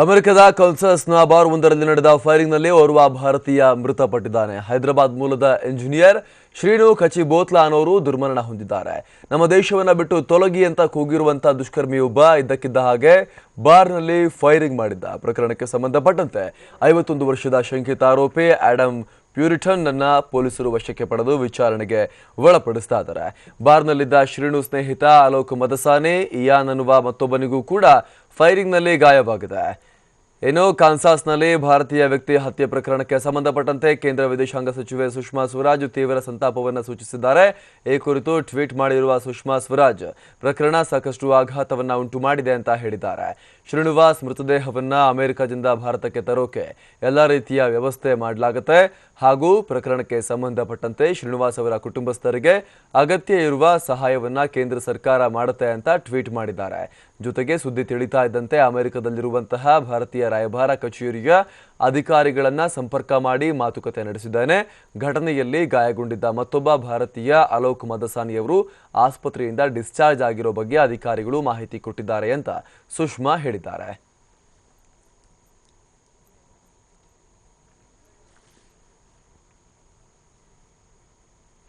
ಅಮೆರಿಕದ ಕಲ್ಸಸ್ನ ಬಾರ್ ಒಂದರಲ್ಲಿ ನಡೆದ ಫೈರಿಂಗ್ನಲ್ಲಿ ಓರ್ವ ಭಾರತೀಯ ಮೃತಪಟ್ಟಿದ್ದಾನೆ. ಹೈದರಾಬಾದ್ ಮೂಲದ ಇಂಜಿನಿಯರ್ ಶ್ರೀನು ಕಚಿಬೋತ್ಲಾ ಅನ್ನೋರು ದುರ್ಮರಣ ಹೊಂದಿದ್ದಾರೆ. ನಮ್ಮ ದೇಶವನ್ನ ಬಿಟ್ಟು ತೊಲಗಿ ಅಂತ ಕೂಗಿರುವಂತಹ ದುಷ್ಕರ್ಮಿಯೊಬ್ಬ ಇದ್ದಕ್ಕಿದ್ದ ಹಾಗೆ ಬಾರ್ನಲ್ಲಿ ಫೈರಿಂಗ್ ಮಾಡಿದ್ದ. ಪ್ರಕರಣಕ್ಕೆ ಸಂಬಂಧಪಟ್ಟಂತೆ ಐವತ್ತೊಂದು ವರ್ಷದ ಶಂಕಿತ ಆರೋಪಿ ಆಡಮ್ ಪ್ಯೂರಿಟನ್ ನನ್ನ ಪೊಲೀಸರು ವಶಕ್ಕೆ ಪಡೆದು ವಿಚಾರಣೆಗೆ ಒಳಪಡಿಸ್ತಾ ಇದ್ದಾರೆ. ಬಾರ್ನಲ್ಲಿದ್ದ ಶ್ರೀನು ಸ್ನೇಹಿತ ಅಲೋಕ್ ಮದಸಾನೆ, ಇಯಾನ್ ಅನ್ನುವ ಮತ್ತೊಬ್ಬನಿಗೂ ಕೂಡ ಫೈರಿಂಗ್ನಲ್ಲಿ ಗಾಯವಾಗಿದೆ. ಏನೋ ಕಾನ್ಸಾಸ್ನಲ್ಲಿ ಭಾರತೀಯ ವ್ಯಕ್ತಿ ಹತ್ಯೆ ಪ್ರಕರಣಕ್ಕೆ ಸಂಬಂಧಪಟ್ಟಂತೆ ಕೇಂದ್ರ ವಿದೇಶಾಂಗ ಸಚಿವೆ ಸುಷ್ಮಾ ಸ್ವರಾಜ್ ತೀವ್ರ ಸಂತಾಪವನ್ನು ಸೂಚಿಸಿದ್ದಾರೆ. ಈ ಕುರಿತು ಟ್ವೀಟ್ ಮಾಡಿರುವ ಸುಷ್ಮಾ ಸ್ವರಾಜ್, ಪ್ರಕರಣ ಸಾಕಷ್ಟು ಆಘಾತವನ್ನು ಉಂಟು ಮಾಡಿದೆ ಅಂತ ಹೇಳಿದ್ದಾರೆ. ಶ್ರೀನಿವಾಸ್ ಮೃತದೇಹವನ್ನ ಅಮೆರಿಕದಿಂದ ಭಾರತಕ್ಕೆ ತರೋಕೆ ಎಲ್ಲ ರೀತಿಯ ವ್ಯವಸ್ಥೆ ಮಾಡಲಾಗುತ್ತೆ. ಹಾಗೂ ಪ್ರಕರಣಕ್ಕೆ ಸಂಬಂಧಪಟ್ಟಂತೆ ಶ್ರೀನಿವಾಸ್ ಅವರ ಕುಟುಂಬಸ್ಥರಿಗೆ ಅಗತ್ಯ ಇರುವ ಸಹಾಯವನ್ನ ಕೇಂದ್ರ ಸರ್ಕಾರ ಮಾಡುತ್ತೆ ಅಂತ ಟ್ವೀಟ್ ಮಾಡಿದ್ದಾರೆ. ಜೊತೆಗೆ ಸುದ್ದಿ ತಿಳಿತಾ ಇದ್ದಂತೆ ಅಮೆರಿಕದಲ್ಲಿರುವಂತಹ ಭಾರತೀಯ ರಾಯಭಾರ ಕಚೇರಿಯ ಅಧಿಕಾರಿಗಳನ್ನ ಸಂಪರ್ಕ ಮಾಡಿ ಮಾತುಕತೆ ನಡೆಸಿದ್ದಾನೆ. ಘಟನೆಯಲ್ಲಿ ಗಾಯಗೊಂಡಿದ್ದ ಮತ್ತೊಬ್ಬ ಭಾರತೀಯ ಅಲೋಕ್ ಮದಸಾನಿಯವರು ಆಸ್ಪತ್ರೆಯಿಂದ ಡಿಸ್ಚಾರ್ಜ್ ಆಗಿರೋ ಬಗ್ಗೆ ಅಧಿಕಾರಿಗಳು ಮಾಹಿತಿ ಕೊಟ್ಟಿದ್ದಾರೆ ಅಂತ ಸುಷ್ಮಾ ಹೇಳಿದ್ದಾರೆ.